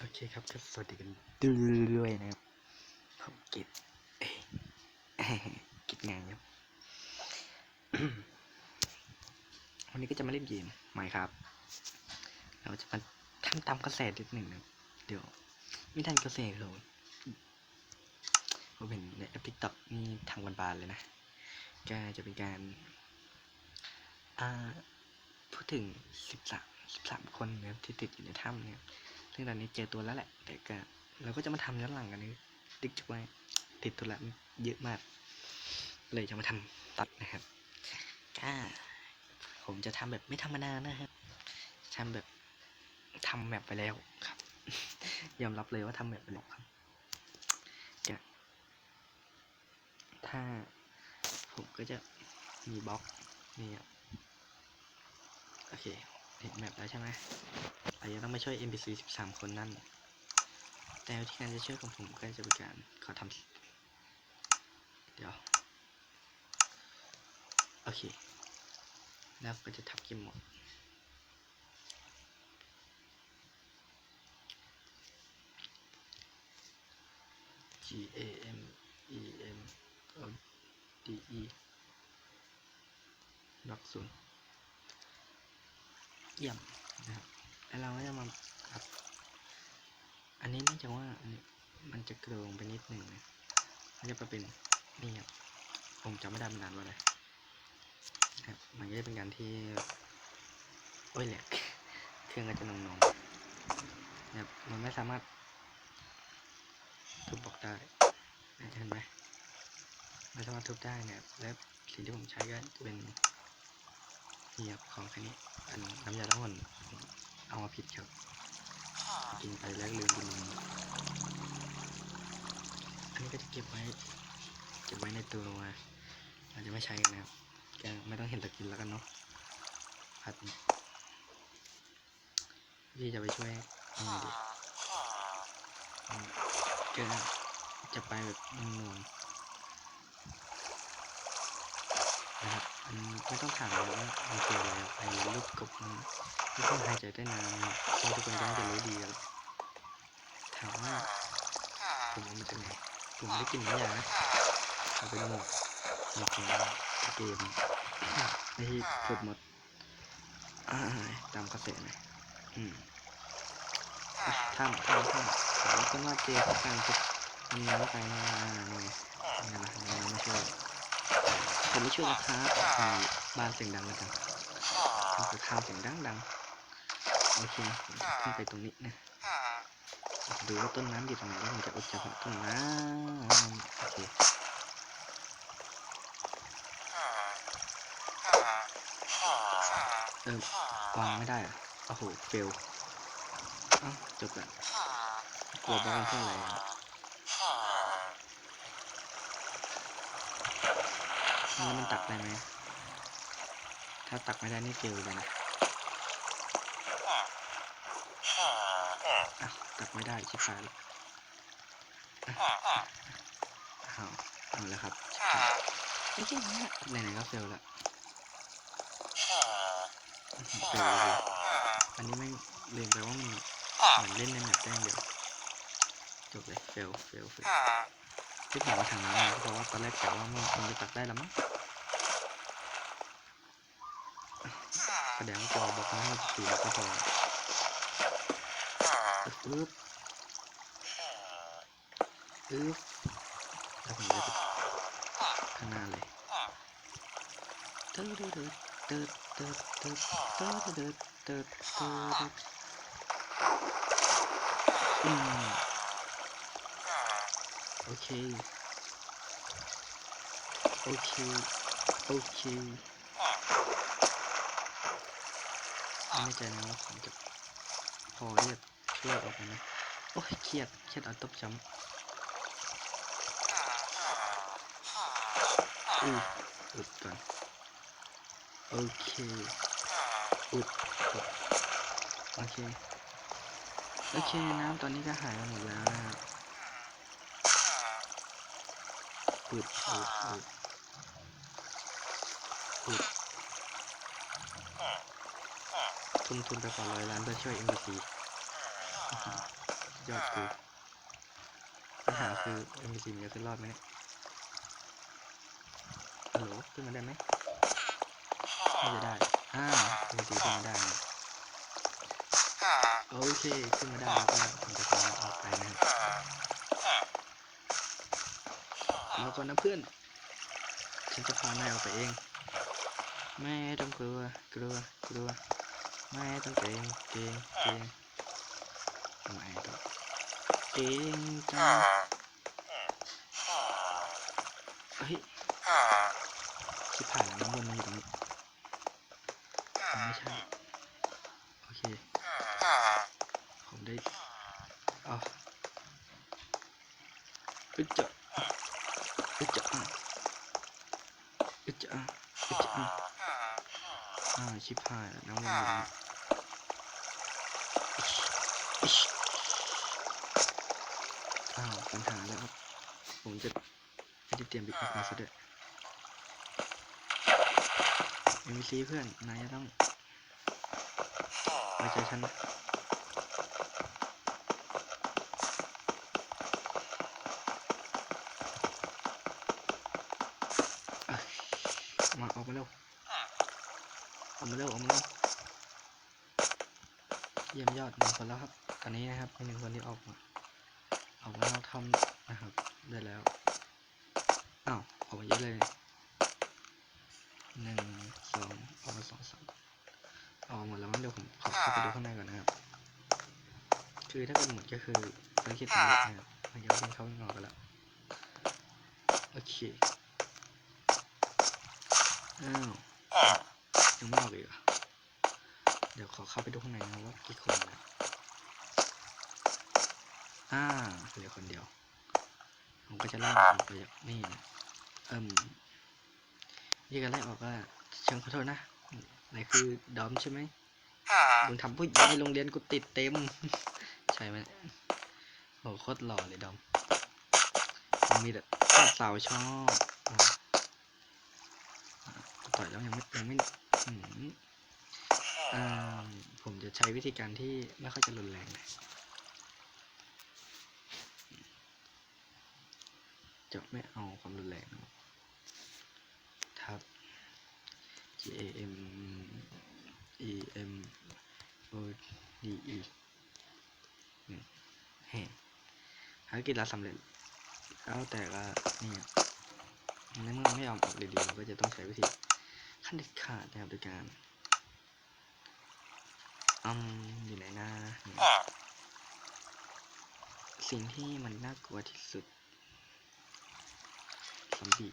โอเคครับก็สวัสดีกันด้วยนะครับผมกิจเอ้ยกิจงานครับวันนี้ก็จะมาเล่นเกมใหม่ครับ เราจะมาทำตามกระแสนิดหนึ่งนะครับเดี๋ยว ไม่ทันกระแสเลยผมเห็นในแอปทิกต็อกนี่ทางบานๆเลยนะก็จะเป็นการอ่าพูดถึงสิบสามสิบสามคนนะครับที่ติดอยู่ในถ้ำเนี่ย ซึ่งตอนนี้เจอตัวแล้วแหละแต่ก็เราก็จะมาทำย้อนหลังกันนี้ติ๊กจุกไว้ติดตัวละเยอะมาก เลยจะมาทำตัดนะครับก็ผมจะทำแบบไม่ธรรมดานะครับทำแบบทำแบบไปแล้วครับ ยอมรับเลยว่าทำแบบไปแล้วครับก็ถ้าผมก็จะมีบล็อกนี่ครับโอเคเห็นแบบแล้วใช่ไหม อาจจะต้องไปช่วย NPC 13 คนนั่น แต่วิธีการจะช่วยของผมก็จะเป็นการขอทำเดี๋ยว โอเค แล้วก็จะทับเกมหมด G A M E M O D E ล็อกศูนย์เยี่ยมนะครับ แล้วเราก็จะมาครับ อันนี้เนื่องจากว่าอันนี้มันจะกระโดงไปนิดหนึ่งนะมันจะมาเป็นนี่ครับผมจำไม่ได้มันนานว่าอะไรครับมันก็จะเป็นการที่โอ้ยแหลกเครื่องก็จะนองๆนะครับมันไม่สามารถทุบบอกได้เห็นไหมไม่สามารถทุบได้นะครับและสิ่งที่ผมใช้ก็จะเป็นนี่ครับของแค่นี้อันน้ำยาล้างมัน เอามาผิดครับกินไปแล้วลืมกินนมอันนี้ก็จะเก็บไว้ เก็บไว้ในตัวมาเราจะไม่ใช้กันนะครับแกไม่ต้องเห็นตะกินแล้วกันเนาะผัดที่จะไปช่วยเอาไงดีอืมก็จะไปแบบนวลๆนะครับ อันไม่ต้องถามเลยว่ามันคืออะไรไอ้ลูกกบมัน ไม่ต้องหายใจได้นานซึ่งทุกคนก็น่าจะรู้ดีแล้วถามว่าผมเอามาจากไหนผมไม่ได้กินน้ำยานะเอาเป็นหมวกในเกมเกมในที่ฝึกหมดตามกระแสนะอืมอะถ้ำถ้ำถ้ำถามกันว่าเจเขาการฝึกทำงานไปนะนี่ไงนี่ไงล่ะนี่ไม่ช่วยผมไม่ช่วยนะครับบ้านเสียงดังแล้วกันทำกับข้าวเสียงดังดัง โอเคผมขึ้นไปตรงนี้นะ ดูว่าต้นน้ำอยู่ตรงไหนแล้วผมจะอุดเฉพาะต้นน้ำโอเคเออวางไม่ได้อะโอ้โห เฟลอ้าจบละกลัวบ้านเพื่ออะไรนี่มันตักได้ไหม ถ้าตักไม่ได้นี่เฟลเลยนะอ้าว ตักไม่ได้ชิบหายละอ้าวเอาแล้วครับไม่ใช่นะไหนๆก็เฟลละเฟลเลยอันนี้ไม่ลืมไปว่ามันเหมือนเล่นในแมปได้อย่างเดียวจบเลยเฟลเฟลเฟลที่ผมมาทางนั้นนะเพราะว่าตอนแรกกะว่ามันคงจะตักได้แล้วมั้งแสดงว่าจอบอกว่าให้สีแล้วก็พอ ปึ๊บปึ๊บแล้วผมจะข้างหน้าเลยเติร์ดเติร์ดเติร์ดเติร์ดเติร์ดเติร์ดเติร์ดเติร์ดเติร์ดอืมโอเค โอเค โอเคไม่ใจนะว่าผมจะพอที่จะช่ วยออกมาไหมโอ้ยเครียดเครียดเอาตบช้ำอืออุดก่อนโอเคอุดโอเคโอเคน้ำตอนนี้ก็หายไปหมดแล้วนะครับอุดอุดอุดอุดทุ่มทุนไปกว่าร้อยล้านเพื่อช่วยอื้อหือ ยอดกูปัญหาคือ NPC มันจะรอดไหมเนี่ยฮัลโหลขึ้นมาได้ไหมน่จะได้อ่า NPC ขึ้นมาได้โอเคขึ้นมาได้แล้วก็ผมจะพาออกไปนะรับแล้วก่อนนะเพื่อนฉันจะพานายออกไปเองไม่ต้องกลัวกลัวกลัวไม่ต้องเกรงเกรงเกรง ทำไม่ต้องเกรงจังเฮ้ยชิบหายแล้วน้ำวนมันอยู่ตรงนี้ไม่ใช่โอเคผมได้อ๋ออึดจะอึดจะอะอึดจะอะอึดจะอะอ่าชิบหายแล้วน้ำวนอยู่ตรงนี้อิ๊ชอิช อ้าวปัญหาแล้วครับ ผมจะไม่ได้เตรียมบิ๊กมาซะด้วย NPC เพื่อน นายจะต้องไว้ใจฉันนะมาออกมาเร็วออกมาเร็วออกมาเร็วเยี่ยมยอดหนึ่งคนแล้วครับ ตอนนี้นะครับมีหนึ่งคนที่ออกมา ออกมาเราทำนะครับ ได้แล้วอ้าวออกมาเยอะเลยหนึ่งสองออกมาสองสามออกหมดแล้วมั้งเดี๋ยวผมขอเข้าไปดูข้างในก่อนนะครับ คือถ้าเป็นหมดก็คือภารกิจสำเร็จนะครับมันจะวิ่งเข้าวิ่งออกกันแล้วโอเคอ้าวยังไม่ออกอีกเหรอเดี๋ยวขอเข้าไปดูข้างในนะว่ากี่คนแล้ว อ่าเหลือคนเดียว ผมก็จะไล่ออกไปจากนี่นะเอิ่มนี่กันไล่ออกว่าฉันขอโทษนะไหนคือดอมใช่ไหมมึงทำผู้หญิงในโรงเรียนกูติดเต็ม ใช่ไหมโหโคตรหล่อเลยดอมมันมีแต่สาวชอบอ่าต่อยแล้วยังไม่ยังไม่อืมอ่าผมจะใช้วิธีการที่ไม่ค่อยจะรุนแรงนะ จะไม่เอาความรุนแรงนะครับทับ G A M E M O D E หนึ่งแห่ภารกิจเราสำเร็จแล้วแต่ก็นี่อะในเมื่อไม่ยอมออกดีๆเราก็จะต้องใช้วิธีขั้นเด็ดขาดนะครับโดยการอืมอยู่ไหนหน้าสิ่งที่มันน่ากลัวที่สุด ซอมบี้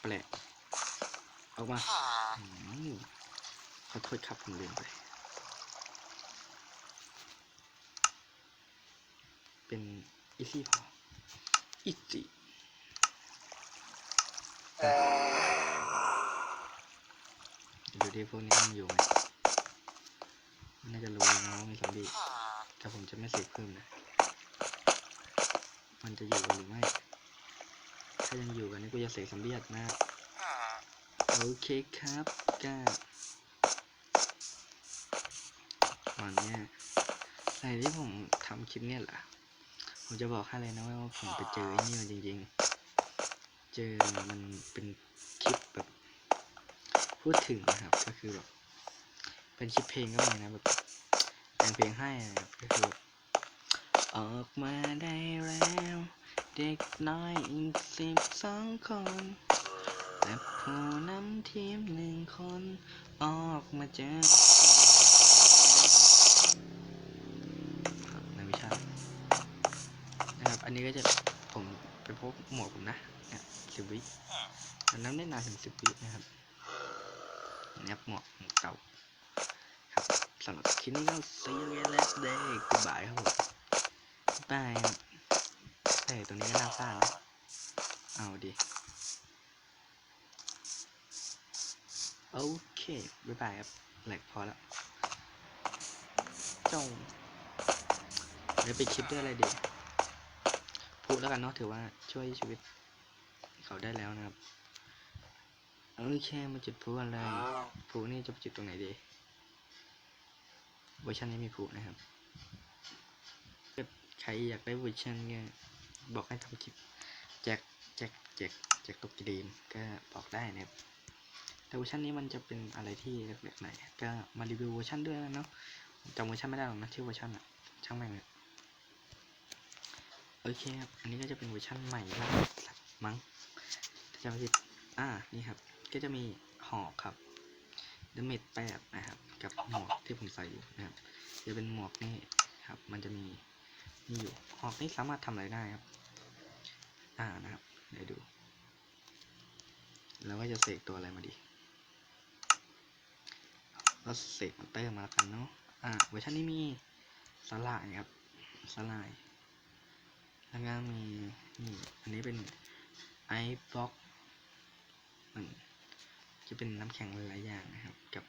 แปลกออกมาอืมขอโทษครับผมลืมไป เป็นอีซี่พออีซี่ดูดิพวกนี้มันอยู่ไหมมันน่าจะรู้นะว่ามีซอมบี้แต่ผมจะไม่เสกเพิ่มนะ มันจะอยู่กันหรือไม่ ถ้ายังอยู่กันนี่กูจะเสกซอมบี้อัดหน้าโอเคครับก้าวันเนี้ยในที่ผมทำคลิปเนี่ยแหละผมจะบอกให้เลยนะว่าผมไปเจอไอ้นี่มาจริง ๆ เจอมันเป็นคลิปแบบ พูดถึงนะครับ ก็คือแบบเป็นคลิปเพลงก็มีนะแบบแต่งเพลงให้นะครับก็คือแบบ ออกมาได้แล้ว เด็กน้อยอีกสิบสองคนและผู้นำทีมหนึ่งคน ออกมาเจอในวิชานะครับอันนี้ก็จะผมไปพบหมวกผมนะเนี่ยสิบวิอันนั้นได้นานถึงสิบวินะครับเนี่ยหมวกหมวกเก่าครับสำหรับคลิปนี้ก็ see you again next day goodbye ครับผม บายเอ้ตัวนี้ก็น่าซ่าแล้วเอาดิ โอเค บ๊ายบายครับ แหลกพอแล้วจงเดี๋ยวไปคลิปด้วยอะไรดีพูดแล้วกันเนาะถือว่าช่วยชีวิต เขาได้แล้วนะครับโอเคมาจุดพลุอะไรพลุนี่จะไปจุดตรงไหนดีเวอร์ชันนี้มีผูนะครับ ใครอยากได้เวอร์ชันเนี่ยบอกให้ทำคลิปแจกแจกแจกแจกตกเกมก็บอกได้นะครับแต่เวอร์ชันนี้มันจะเป็นอะไรที่เล็กๆหน่อยก็มารีวิวเวอร์ชันด้วยแล้วเนาะจำเวอร์ชันไม่ได้หรอกนะชื่อเวอร์ชันอะช่างแม่งเลยโอเคครับ อันนี้ก็จะเป็นเวอร์ชันใหม่ล่าสุดมั้งถ้าจำไม่ผิดอ่า นี่ครับ ก็จะมีหอกครับดเมจแปดนะครับ กับหมวกที่ผมใส่อยู่นะครับ จะเป็นหมวกนี่ครับ มันจะมี นี่อยู่หอกนี่สามารถทำอะไรได้ครับ อ่านะครับเดี๋ยวดูแล้วก็จะเสกตัวอะไรมาดีก็เสกมอนเตอร์มาแล้วกันเนาะ อ่าเวอร์ชันนี้มีสลายครับสลาย แล้วก็มีนี่อันนี้เป็นไอซ์บล็อกมันจะเป็นน้ำแข็งหลายอย่างนะครับ กับ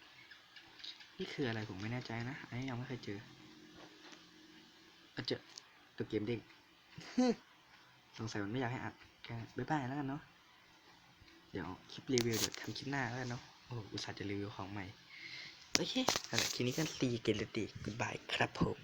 นี่คืออะไรผมไม่แน่ใจนะ อันนี้ยังไม่เคยเจออาจจะ ตัวเกมเด้งสงสัยมันไม่อยากให้อัดก็บ๊ายบายแล้วกันเนาะ เดี๋ยวคลิปรีวิวเดี๋ยวทำคลิปหน้าแล้วกันเนาะ โอ้อุตส่าห์จะรีวิวของใหม่ โอเคนั่นแหละทีนี้ก็ตีเกลตี goodbye ครับผม